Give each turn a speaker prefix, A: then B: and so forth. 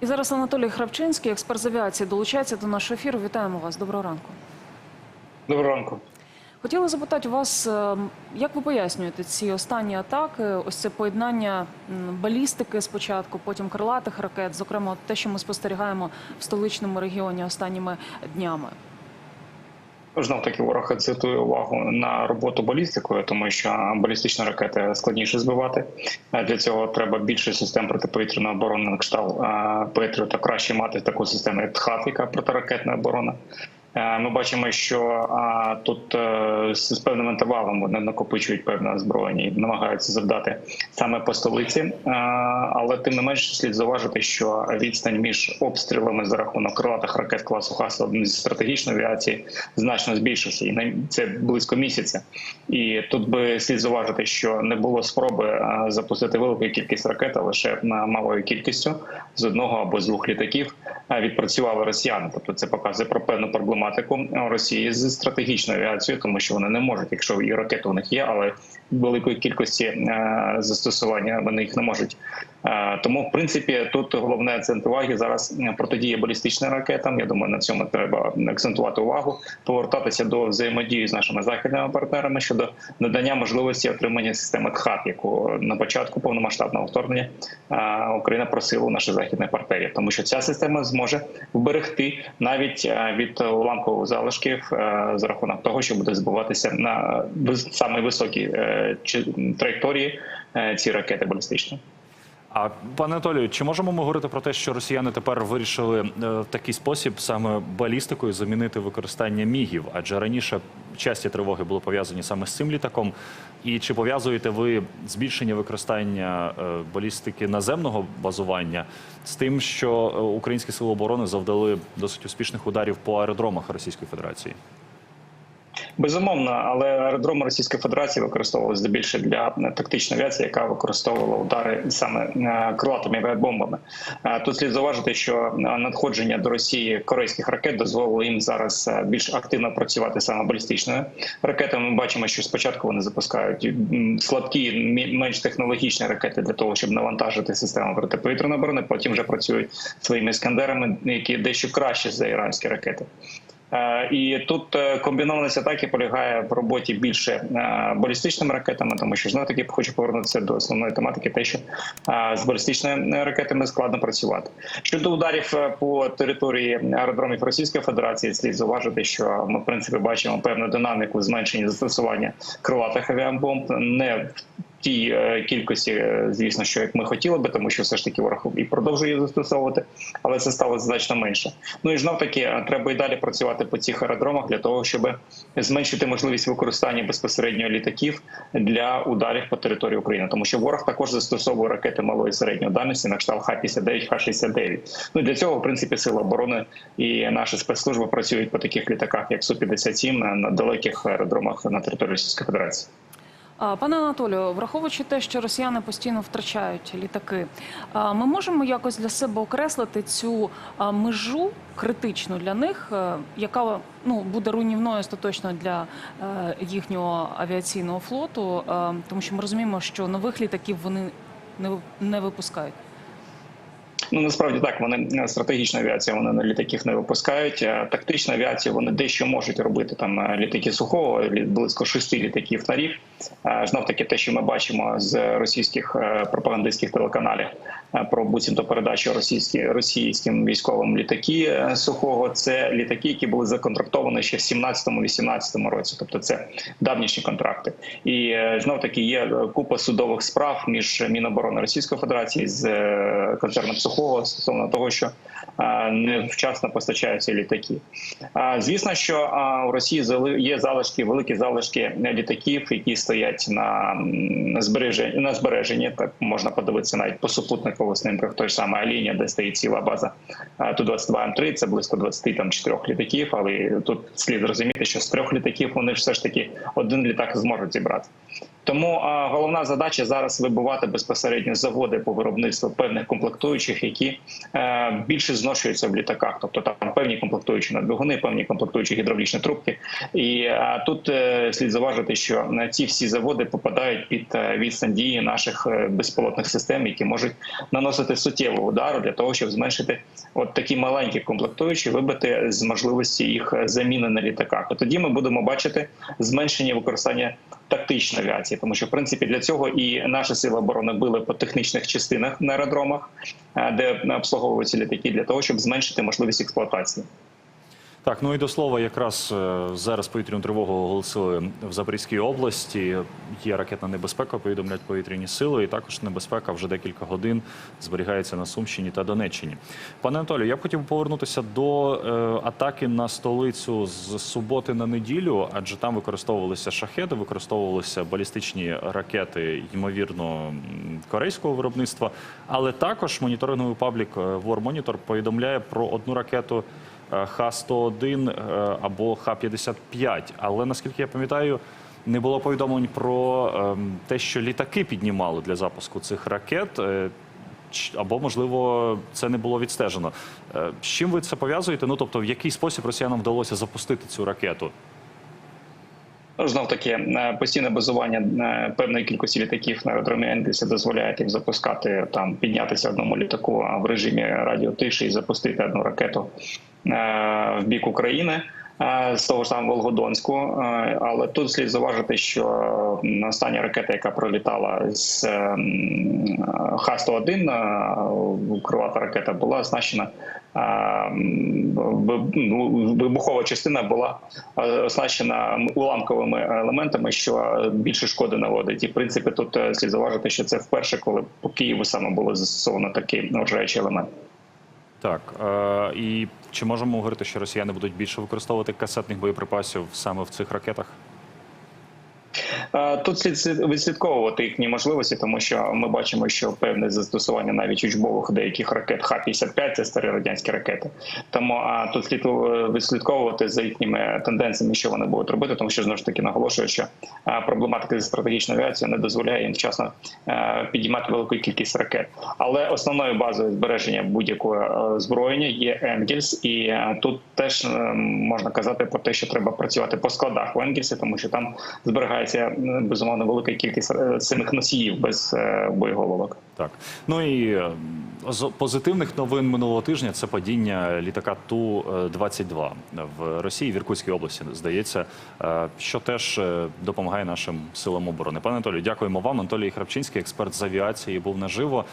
A: І зараз Анатолій Хравчинський, експерт з авіації, долучається до нашого ефіру. Вітаємо вас. Доброго ранку.
B: Доброго ранку.
A: Хотіла запитати у вас, е, як ви пояснюєте ці останні атаки? Ось це поєднання балістики спочатку, потім крилатих ракет, зокрема те, що ми спостерігаємо в столичному регіоні останніми днями.
B: Знов таки ворог акцентує увагу на роботу балістикою, тому що балістичні ракети складніше збивати. Е, Для цього треба більше систем протиповітряної оборони на кшталт Петріо та краще мати таку систему, як ТХАТ, яка протиракетна оборона. Е, Ми бачимо, що тут е, з певним інтервалом вони накопичують певне озброєння і намагаються завдати саме по столиці. Е, Але тим не менш слід зауважити, що відстань між обстрілами за рахунок крилатих ракет класу Хаса зі стратегічної авіації значно збільшився, і це близько місяця. І тут би слід зауважити, що не було спроби запустити велику кількість ракет, а лише малою кількістю з одного або з двох літаків відпрацювали росіяни. Тобто це показує про певну проблематику Росії з стратегічною авіацією, тому що вони не можуть, якщо і ракети у них є, але великої кількості е, застосування вони їх не можуть. Е, Тому, в принципі, тут головне акцент уваги зараз е, протидія балістичним ракетам. Я думаю, на цьому треба акцентувати увагу, повертатися до взаємодії з нашими західними партнерами щодо надання можливості отримання системи ТХАТ, яку на початку повномасштабного вторгнення Україна просила у наших західних партнерів, тому що ця система зможе вберегти навіть від уламкових залишків за рахунок того, що буде збиватися на вис- саме високій е, чи- траєкторії е, ці ракети балістичні.
C: А пане Анатолію, чи можемо ми говорити про те, що росіяни тепер вирішили е, в такий спосіб саме балістикою замінити використання мігів? Адже раніше часті тривоги були пов'язані саме з цим літаком. І чи пов'язуєте ви збільшення використання е, балістики наземного базування з тим, що українські сили оборони завдали досить успішних ударів по аеродромах Російської Федерації?
B: Безумовно, але аеродроми Російської Федерації використовували здебільшого для е, тактичної авіації, яка використовувала удари саме е, крилатими авіабомбами. Е, Тут слід зауважити, що надходження до Росії корейських ракет дозволило їм зараз більш активно працювати саме балістичною ракетами. Ми бачимо, що спочатку вони запускають слабкі, менш технологічні ракети для того, щоб навантажити систему протиповітряної оборони. Потім вже працюють своїми іскандерами, які дещо краще за іранські ракети. Е, І тут е, комбінованість атаки полягає в роботі більше е, балістичними ракетами, тому що знов таки хочу повернутися до основної тематики, те, що з балістичними ракетами складно працювати. Щодо ударів по території аеродромів Російської Федерації, слід зауважити, що ми в принципі бачимо певну динаміку зменшення застосування крилатих авіабомб не тій е, кількості, е, звісно, що як ми хотіли би, тому що все ж таки ворог і продовжує застосовувати, але це стало значно менше. Ну і знов таки е, треба і далі працювати по цих аеродромах для того, щоб зменшити можливість використання безпосередньо літаків для ударів по території України, тому що ворог також застосовує ракети малої і середньої дальності на кшталт Х-59, Х-69. Ну для цього, в принципі, сили оборони і наші спецслужби працюють по таких літаках, як Су-57 на, на далеких аеродромах на території Російської Федерації.
A: Пане Анатолію, враховуючи те, що росіяни постійно втрачають літаки, ми можемо якось для себе окреслити цю межу критичну для них, е, яка ну буде руйнівною остаточно для е, їхнього авіаційного флоту, е, тому що ми розуміємо, що нових літаків вони не випускають.
B: Ну насправді так вони е, стратегічна авіація, вони на літаків не випускають. Е, Тактична авіація вони дещо можуть робити там е, літаки сухого, близько шести літаків на рік. Знов таки, те, що ми бачимо з російських пропагандистських телеканалів про буцімто передачу російські російським військовим літаки е, сухого, це літаки, які були законтрактовані ще в 17-18 році. Тобто це давнішні контракти. І е, знов таки є е, купа судових справ між Міноборони Російської Федерації з концерном сухого стосовно того, що невчасно постачаються літаки. Звісно, що у Росії є залишки, великі залишки літаків, які стоять на, збереженні на збереженні. Так можна подивитися навіть по супутникових снимках той ж самої Алінія, де стоїть ціла база ту 22 м 3 Це близько 24 літаків. Але тут слід розуміти, що з трьох літаків вони ж все ж таки один літак зможуть зібрати. Тому а, головна задача зараз вибивати безпосередньо заводи по виробництву певних комплектуючих, які е, більше зношуються в літаках. Тобто там певні комплектуючі на двигуни, певні комплектуючі гідравлічні трубки. І е, тут е, слід заважити, що ці всі заводи попадають під е, відстань дії наших безпілотних систем, які можуть наносити суттєву удару для того, щоб зменшити от такі маленькі комплектуючі, вибити з можливості їх е, заміни на літаках. І тоді ми будемо бачити зменшення використання тактичної авіації, тому що в принципі для цього і наші сили оборони били по технічних частинах на аеродромах, е, де обслуговуються літаки, для того, щоб зменшити можливість експлуатації.
C: Так, ну і до слова, якраз е, зараз повітряну тривогу оголосили в Запорізькій області. Є ракетна небезпека, повідомляють повітряні сили, і також небезпека вже декілька годин зберігається на Сумщині та Донеччині. Пане Анатолію, я б хотів повернутися до е, атаки на столицю з суботи на неділю, адже там використовувалися шахеди, використовувалися балістичні ракети, ймовірно, корейського виробництва. Але також моніторинговий паблік е, War Monitor повідомляє про одну ракету. Е, Х-101 е, або Х-55. Але наскільки я пам'ятаю, не було повідомлень про ем, те, що літаки піднімали для запуску цих ракет. е, Або, можливо, це не було відстежено. З чим ви це пов'язуєте? Ну, тобто, в який спосіб росіянам вдалося запустити цю ракету?
B: Знов таки е, постійне базування е, певної кількості літаків на аеродромі Енгельса дозволяє їм запускати там піднятися одному літаку в режимі радіотиші і запустити одну ракету е, в бік України. З того ж самого Волгодонську, але тут слід зауважити, що остання ракета, яка пролітала з е, м, Х-101, е, крилата ракета, була оснащена ну, вибухова частина була оснащена уламковими елементами, що більше шкоди наводить. І в принципі тут е, слід зауважити, що це вперше, коли по Києву саме було застосовано такий вражаючий елемент.
C: Так. Е, і чи можемо говорити, що росіяни будуть більше використовувати касетних боєприпасів саме в цих ракетах?
B: Тут слід слід відслідковувати їхні можливості, тому що ми бачимо, що певне застосування навіть учбових деяких ракет Х-55 – це старі радянські ракети. Тому а тут слід е, відслідковувати за їхніми тенденціями, що вони будуть робити, тому що знову ж таки наголошую, що проблематика зі стратегічною авіацією не дозволяє їм вчасно е, підіймати велику кількість ракет. Але основною базою збереження будь-якого е, зброєння є Енгельс, і тут теж е, можна казати про те, що треба працювати по складах в Енгельсі, тому що там зберігається безумовно велика кількість е, самих носіїв без е, боєголовок.
C: Так, ну і е, з позитивних новин минулого тижня це падіння літака ту 22 в Росії в Іркутській області. Здається, е, що теж е, допомагає нашим силам оборони. Пане Анатолію, дякуємо вам. Анатолій Храпчинський, експерт з авіації, був наживо.